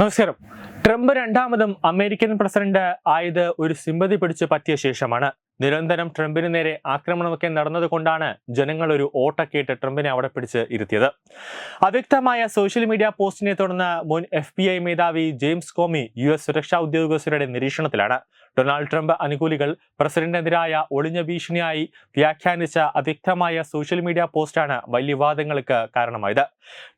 നമസ്കാരം. ട്രംപ് രണ്ടാമതും American president ആയത് ഒരു സിമ്പതി പിടിച്ച് പറ്റിയ ശേഷമാണ്. നിരന്തരം ട്രംപിന് നേരെ ആക്രമണമൊക്കെ നടന്നതുകൊണ്ടാണ് ജനങ്ങൾ ഒരു ഓട്ടക്കേട്ട് ട്രംപിനെ അവിടെ പിടിച്ച് ഇരുത്തിയത്. അവ്യക്തമായ സോഷ്യൽ മീഡിയ പോസ്റ്റിനെ തുടർന്ന് മുൻ എഫ് ബി ഐ മേധാവി ജെയിംസ് കോമി യു എസ് സുരക്ഷാ ഉദ്യോഗസ്ഥരുടെ നിരീക്ഷണത്തിലാണ്. ഡൊണാൾഡ് ട്രംപ് അനുകൂലികൾ പ്രസിഡന്റിനെതിരായ ഒളിഞ്ഞ ഭീഷണിയായി വ്യാഖ്യാനിച്ച അവ്യക്തമായ സോഷ്യൽ മീഡിയ പോസ്റ്റാണ് വലിയ വിവാദങ്ങൾക്ക് കാരണമായത്.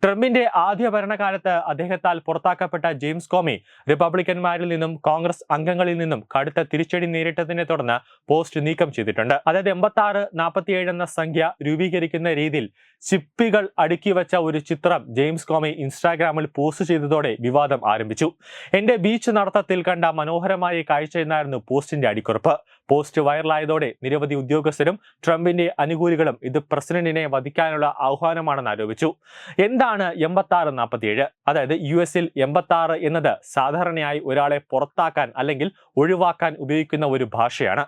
ട്രംപിന്റെ ആദ്യ ഭരണകാലത്ത് അദ്ദേഹത്താൽ പുറത്താക്കപ്പെട്ട ജെയിംസ് കോമി റിപ്പബ്ലിക്കന്മാരിൽ നിന്നും കോൺഗ്രസ് അംഗങ്ങളിൽ നിന്നും കടുത്ത തിരിച്ചടി നേരിട്ടതിനെ തുടർന്ന് പോസ്റ്റ് നീക്കം ചെയ്തിട്ടുണ്ട്. അതായത് എൺപത്തി ആറ് നാൽപ്പത്തിയേഴ് എന്ന സംഖ്യ രൂപീകരിക്കുന്ന രീതിയിൽ ചിപ്പികൾ അടുക്കി വെച്ച ഒരു ചിത്രം ജെയിംസ് കോമി ഇൻസ്റ്റാഗ്രാമിൽ പോസ്റ്റ് ചെയ്തതോടെ വിവാദം ആരംഭിച്ചു. എന്റെ ബീച്ച് നടത്തത്തിൽ കണ്ട മനോഹരമായ കാഴ്ച എന്നായിരുന്നു പോസ്റ്റിന്റെ അടിക്കുറിപ്പ്. പോസ്റ്റ് വൈറലായതോടെ നിരവധി ഉദ്യോഗസ്ഥരും ട്രംപിന്റെ അനുകൂലികളും ഇത് പ്രസിഡന്റിനെ വധിക്കാനുള്ള ആഹ്വാനമാണെന്ന് ആരോപിച്ചു. എന്താണ് എൺപത്തി ആറ് നാൽപ്പത്തിയേഴ് അതായത് യു എസിൽ എൺപത്തി ആറ് എന്നത് സാധാരണയായി ഒരാളെ പുറത്താക്കാൻ അല്ലെങ്കിൽ ഒഴിവാക്കാൻ ഉപയോഗിക്കുന്ന ഒരു ഭാഷയാണ്.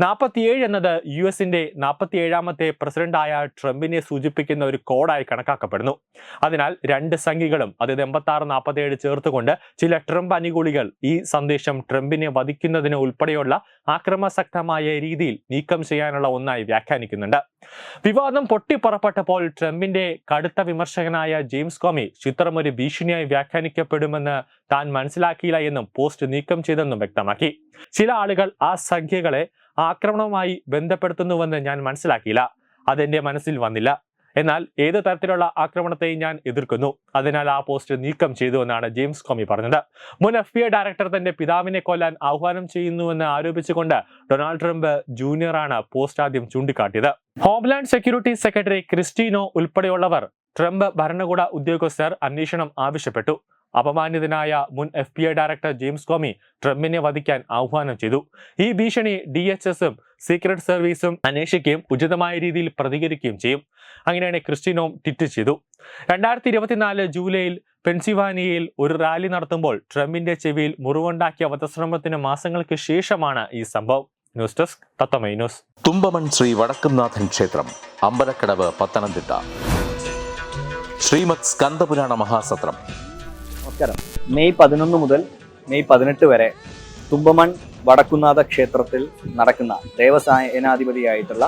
നാൽപ്പത്തിയേഴ് എന്നത് യു എസിന്റെ നാൽപ്പത്തിയേഴാമത്തെ പ്രസിഡന്റായ ട്രംപിനെ സൂചിപ്പിക്കുന്ന ഒരു കോഡായി കണക്കാക്കപ്പെടുന്നു. അതിനാൽ രണ്ട് സംഖ്യകളും അതായത് എൺപത്തി ആറ് നാൽപ്പത്തിയേഴ് ചേർത്തുകൊണ്ട് ചില ട്രംപ് അനുകൂലികൾ ഈ സന്ദേശം ട്രംപിനെ വധിക്കുന്നതിന് ഉൾപ്പെടെയുള്ള ആക്രമസക്തമായ രീതിയിൽ നീക്കം ചെയ്യാനുള്ള ഒന്നായി വ്യാഖ്യാനിക്കുന്നുണ്ട്. വിവാദം പൊട്ടിപ്പുറപ്പെട്ടപ്പോൾ ട്രംപിന്റെ കടുത്ത വിമർശകനായ ജെയിംസ് കോമി ചിത്രം ഒരു ഭീഷണിയായി വ്യാഖ്യാനിക്കപ്പെടുമെന്ന് താൻ മനസ്സിലാക്കിയില്ല എന്നും പോസ്റ്റ് നീക്കം ചെയ്തെന്നും വ്യക്തമാക്കി. ചില ആളുകൾ ആ സംഖ്യകളെ ആക്രമണവുമായി ബന്ധപ്പെടുത്തുന്നുവെന്ന് ഞാൻ മനസ്സിലാക്കിയില്ല. അതെന്റെ മനസ്സിൽ വന്നില്ല. എന്നാൽ ഏത് തരത്തിലുള്ള ആക്രമണത്തെയും ഞാൻ എതിർക്കുന്നു. അതിനാൽ ആ പോസ്റ്റ് നീക്കം ചെയ്തു എന്നാണ് ജെയിംസ് കോമി പറഞ്ഞത്. മുൻ എഫ് ബി ഐ ഡയറക്ടർ തന്റെ പിതാവിനെ കൊല്ലാൻ ആഹ്വാനം ചെയ്യുന്നുവെന്ന് ആരോപിച്ചുകൊണ്ട് ഡൊണാൾഡ് ട്രംപ് ജൂനിയറാണ് പോസ്റ്റ് ആദ്യം ചൂണ്ടിക്കാട്ടിയത്. ഹോംലാൻഡ് സെക്യൂരിറ്റി സെക്രട്ടറി ക്രിസ്റ്റീനോ ഉൾപ്പെടെയുള്ളവർ ട്രംപ് ഭരണകൂട ഉദ്യോഗസ്ഥർ അന്വേഷണം ആവശ്യപ്പെട്ടു. അപമാനിതനായ മുൻ F B I director James Comey ട്രംപിനെ വധിക്കാൻ ആഹ്വാനം ചെയ്തു. ഈ ഭീഷണി ഡി എച്ച് എസും സീക്രട്ട് സർവീസും അന്വേഷിക്കുകയും ഉചിതമായ രീതിയിൽ പ്രതികരിക്കുകയും ചെയ്യും. അങ്ങനെയാണ് ക്രിസ്റ്റിനോം ട്വിറ്റ് ചെയ്തു. രണ്ടായിരത്തി ഇരുപത്തിനാല് ജൂലൈയിൽ പെൻസിവാനിയയിൽ ഒരു റാലി നടത്തുമ്പോൾ ട്രംപിന്റെ ചെവിയിൽ മുറിവുണ്ടാക്കിയ വധശ്രമത്തിന് മാസങ്ങൾക്ക് ശേഷമാണ് ഈ സംഭവം. ന്യൂസ് ഡെസ്ക് തത്തമൈ ന്യൂസ്. തുമ്പമൺ ശ്രീ വടക്കുംനാഥൻ ക്ഷേത്രം അമ്പലക്കടവ് പത്തനംതിട്ട. ശ്രീമത് സ്കന്ദപുരാണ മഹാസത്രം. നമസ്കാരം. മെയ് പതിനൊന്ന് മുതൽ മെയ് പതിനെട്ട് വരെ തുമ്പമൺ വടക്കുന്നാഥ ക്ഷേത്രത്തിൽ നടക്കുന്ന ദേവസേനാധിപതിയായിട്ടുള്ള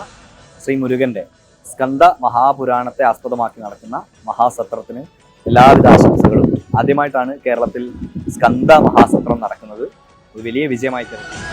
ശ്രീ മുരുകന്റെ സ്കന്ദ മഹാപുരാണത്തെ ആസ്പദമാക്കി നടക്കുന്ന മഹാസത്രത്തിന് എല്ലാവിധ ആശംസകളും ആദ്യമായിട്ടാണ് കേരളത്തിൽ സ്കന്ദ മഹാസത്രം നടക്കുന്നത്. ഒരു വലിയ വിജയമായി തീർന്നു.